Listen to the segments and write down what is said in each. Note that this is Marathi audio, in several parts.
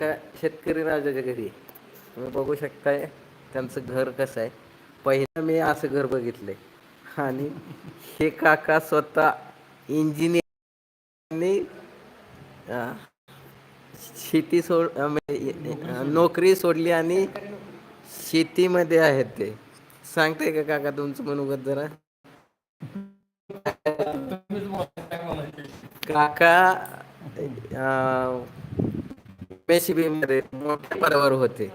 का शेतकरी राजाच्या घरी तुम्ही बघू शकताय त्यांचं घर कसं आहे. पहिलं मी असं घर बघितलंय. आणि हे काका स्वतः इंजिनियर शेती सोड म्हणजे, नोकरी सोडली आणि शेतीमध्ये आहेत ते. सांगताय का काका तुमचं मनोगत जरा? काका एमएससीबी मध्ये मोठ्या पदावर होते.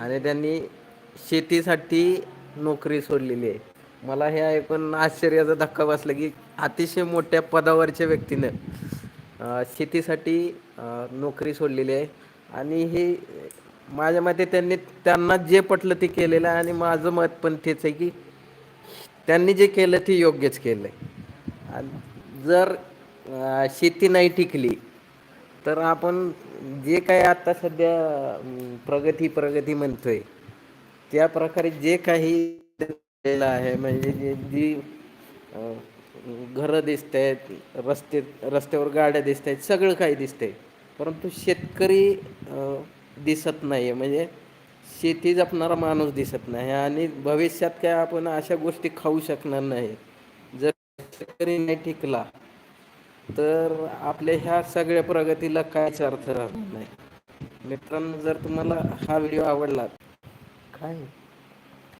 आणि त्यांनी शेतीसाठी नोकरी सोडलेली आहे. मला हे ऐकून आश्चर्याचा धक्का बसला की अतिशय मोठ्या पदावरच्या व्यक्तीनं शेतीसाठी नोकरी सोडलेली आहे. आणि हे माझ्या मते त्यांनी त्यांना जे पटलं ते केलेलं आहे. आणि माझं मत पण तेच आहे की त्यांनी जे केलं ते योग्यच केलं आहे आणि जर शेती नाही टिकली तर आपण जे काय आता सध्या प्रगती प्रगती म्हणतोय त्या प्रकारे जे काही आहे म्हणजे जे जी घरं दिसत आहेत रस्ते रस्त्यावर गाड्या दिसत आहेत सगळं काही दिसतंय. परंतु शेतकरी दिसत नाही आहे म्हणजे शेती जपणारा माणूस दिसत नाही आणि भविष्यात काय आपण अशा गोष्टी खाऊ शकणार नाही. जर शेतकरी नाही टिकला तर आपल्या ह्या सगळ्या प्रगतीला कायच अर्थ राहणार नाही. मित्रांनो जर तुम्हाला हा व्हिडिओ आवडला काय?